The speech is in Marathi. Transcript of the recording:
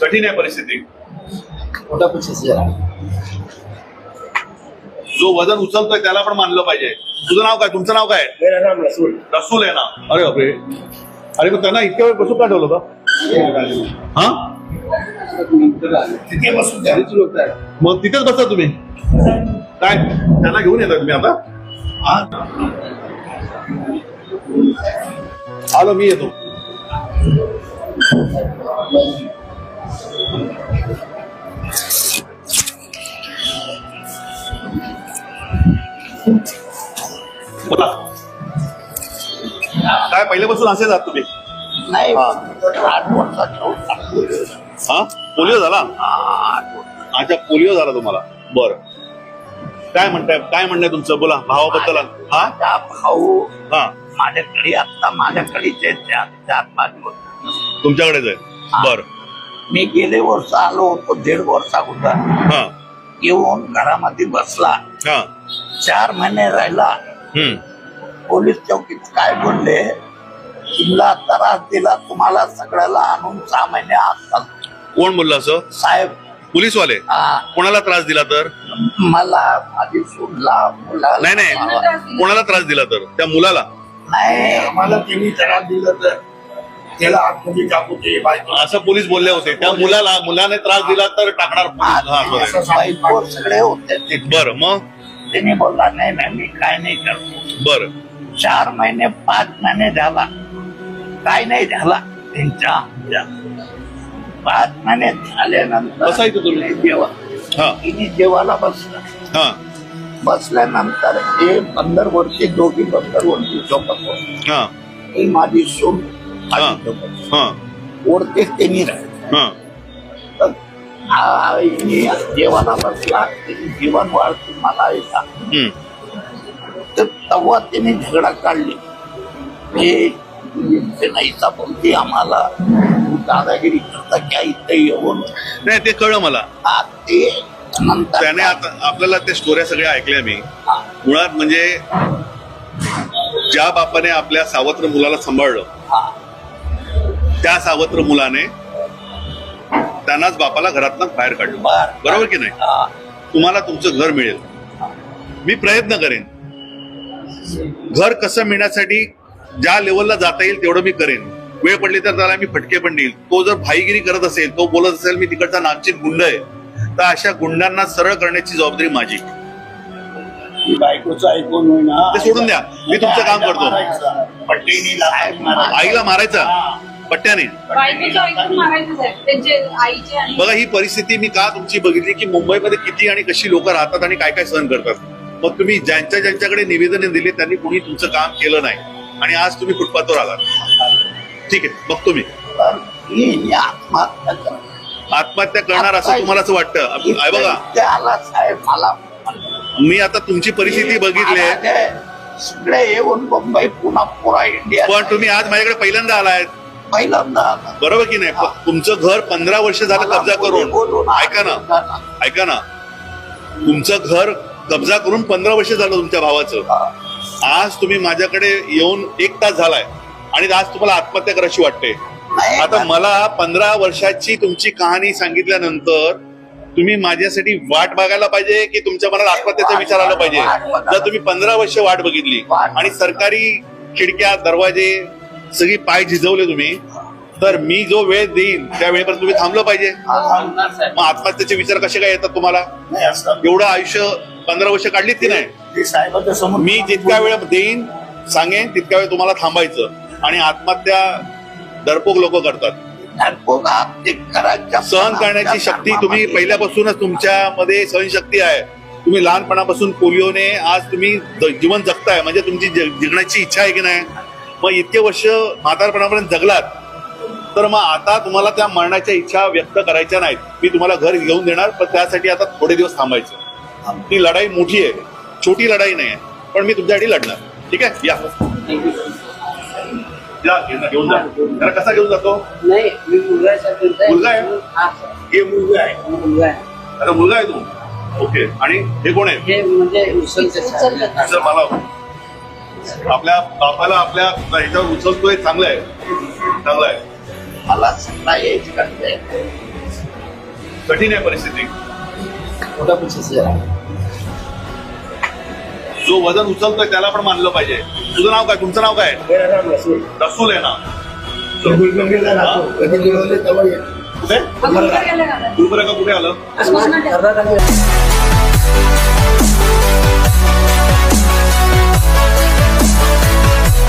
कठीण आहे परिस्थिती. मोठा पक्षाचा जरा जो वजन उचलतोय त्याला पण मानलं पाहिजे. तुझं नाव काय? तुमचं नाव काय? मेरा नाम रसूल. रसूल आहे ना? अरे बापरे. अरे पण त्यांना इतक्या वेळ बसून का ठेवलं होतं? हा? तिथे बसून मग तिथेच बसा तुम्ही? काय? त्यांना घेऊन येता तुम्ही आता? आलो मी येतो. काय पहिल्यापासून असे जात तुम्ही? नाही. हा. आठ वर्षाचा. हा? पोलिओ झाला. अच्छा पोलिओ झाला तुम्हाला. बर. काय म्हणताय काय म्हणणं तुमचं? बोला भावाबद्दल हा? माझा भाऊ हा. माझ्याकडे आता माझ्याकडे जे चार चार पाच वर्ष. तुमच्याकडेच आहे? बर. मी गेले वर्ष आलो होतो दीड वर्ष अगोदर. हा. येऊन घरामध्ये बसला. हा. चार महिने राहिला. हम्म. पोलीस चौकीत काय बोलले? तुमला त्रास दिला तुम्हाला सगळ्याला आणून सहा महिने असतात कोण बोललं असं? साहेब. पोलीसवाले? कोणाला त्रास दिला तर? मला माझी सुनला मुलाला नाही नाही. कोणाला त्रास दिला तर? त्या मुलाला? नाही. आम्हाला त्यांनी त्रास दिला तर त्याला आतमध्ये टाकू ते बायको. असं पोलीस बोलले होते. त्या मुलाला मुलाने त्रास दिला तर टाकणार पोलीस. हा. बायको सगळे होते. ते बरं मग? त्यांनी बोलला नाही नाही मी काय नाही करतो. बरं. चार महिने पाच महिने झाला काय नाही झाला त्यांच्या. पाच महिने झाल्यानंतर इथं तुम्ही. जेवा हा तिने जेवायला बसला हा बसल्यानंतर हे पंधरा वर्षे दोघी पंधरा वर्षी झोपत होते. हा ही माझी सून हा. होती. हा त्यांनी राहिलं हा तर आ- हिने जेवायला बसला तिने जेवण वाढते मला हे. हम्म. तर तेव्हा त्याने झगडा काढली. हे ते नाही बोलते आम्हाला दादागिरी करता क्या इथं येऊन नाही ते कळलं मला. ते नंतर त्याने आता आपल्याला त्या स्टोऱ्या सगळ्या ऐकल्या मी. मुळात म्हणजे ज्या बापाने आपल्या सावत्र मुलाला सांभाळलं हा, त्या सावत्र मुलाने त्यांनाच बापाला घरातनं बाहेर काढलं. बर. बरोबर की नाही? हा, तुम्हाला तुमचं घर मिळेल. मी प्रयत्न करेन घर कसं मिळण्यासाठी ज्या लेवलला जाता येईल तेवढं मी करेन. वेळ पडली तर त्याला मी फटके पण देईल. तो जर भाईगिरी करत असेल तो बोलत असेल मी तिकडचा नामचित गुंड आहे तर अशा गुंडांना सरळ करण्याची जबाबदारी माझी. ती बायकोचं ऐकून होईना. ते सोडून द्या. मी तुमचं काम करतो. आईला मारायचा. पट्ट्याने. बायकोच्या ऐकून मारायचंच आहे त्यांचे आईचे आणि बघा ही परिस्थिती मी का तुमची बघितली की मुंबईमध्ये किती आणि कशी लोक राहतात आणि काय काय सहन करतात. मग तुम्ही ज्यांच्या ज्यांच्याकडे निवेदने दिली त्यांनी कुणी तुमचं काम केलं नाही. आणि आज तुम्ही फुटपाथवर आलात. ठीक आहे बघतो मी आत्महत्या करणार असं तुम्हाला असं वाटतं? आहे बघा. मी आता तुमची परिस्थिती बघितली आहे. येऊन मुंबई पुन्हा पुरा इंडिया. पण तुम्ही आज माझ्याकडे पहिल्यांदा आलाय. पहिल्यांदा. बरोबर की नाही? तुमचं घर पंधरा वर्ष झालं कब्जा करून. ऐका ना. ऐका ना. तुमचं घर कब्जा करून पंधरा वर्ष झालं तुमच्या भावाचं. आज तुम्ही माझ्याकडे येऊन एक तास झालाय. आणि आज तुम्हाला आत्महत्या करायची वाटते. आता मला पंधरा वर्षाची तुमची कहाणी सांगितल्यानंतर तुम्ही माझ्यासाठी वाट बघायला पाहिजे की तुमच्या मनात आत्महत्याचा विचार आला पाहिजे. जर तुम्ही पंधरा वर्ष वाट बघितली आणि सरकारी खिडक्या दरवाजे सगळी पाय झिजवले तुम्ही तर मी जो वेळ देईन त्या वेळेपर्यंत तुम्ही थांबलं पाहिजे. हा. मग आत्महत्याचे विचार कसे काय येतात तुम्हाला? एवढं आयुष्य पंधरा वर्ष काढलीत की नाही? मी जितक्या वेळ देईन सांगेन तितक्या वेळ तुम्हाला थांबायचं. आणि आत्महत्या डरपोक लोक करतात. सहन करण्याची शक्ती तुम्ही पहिल्यापासूनच तुमच्यामध्ये सहनशक्ती आहे. तुम्ही लहानपणापासून पोलिओने आज तुम्ही जीवन जगताय. म्हणजे तुमची जगण्याची इच्छा आहे की नाही? मग इतके वर्ष म्हातारपणापर्यंत जगलात. तर मग आता तुम्हाला त्या मरणाच्या इच्छा व्यक्त करायच्या नाहीत. मी तुम्हाला घर घेऊन देणार पण त्यासाठी आता थोडे दिवस थांबायचं. ती लढाई मोठी आहे. छोटी लढाई नाही आहे. पण मी तुमच्यासाठी लढणार. ठीक आहे? या. घेऊन जा. त्याला कसा घेऊन जातो? मुलगा आहे? हा मुलगा आहे. मुलगा आहे. आता मुलगा आहे तू? ओके. आणि हे कोण आहे? म्हणजे मला आपल्या बापाला आपल्या ह्याच्यावर उचलतोय चांगलं आहे. चांगलं आहे. मला सगळा यायची करते कठीण आहे परिस्थिती. मोठा प्रोसेस आहे जो वजन उचलतोय त्याला पण मानलं पाहिजे. तुझं नाव काय? तुमचं नाव काय? रसूल. आहे ना. कुठे? आपण कुठे? गुलबर्गा आलं?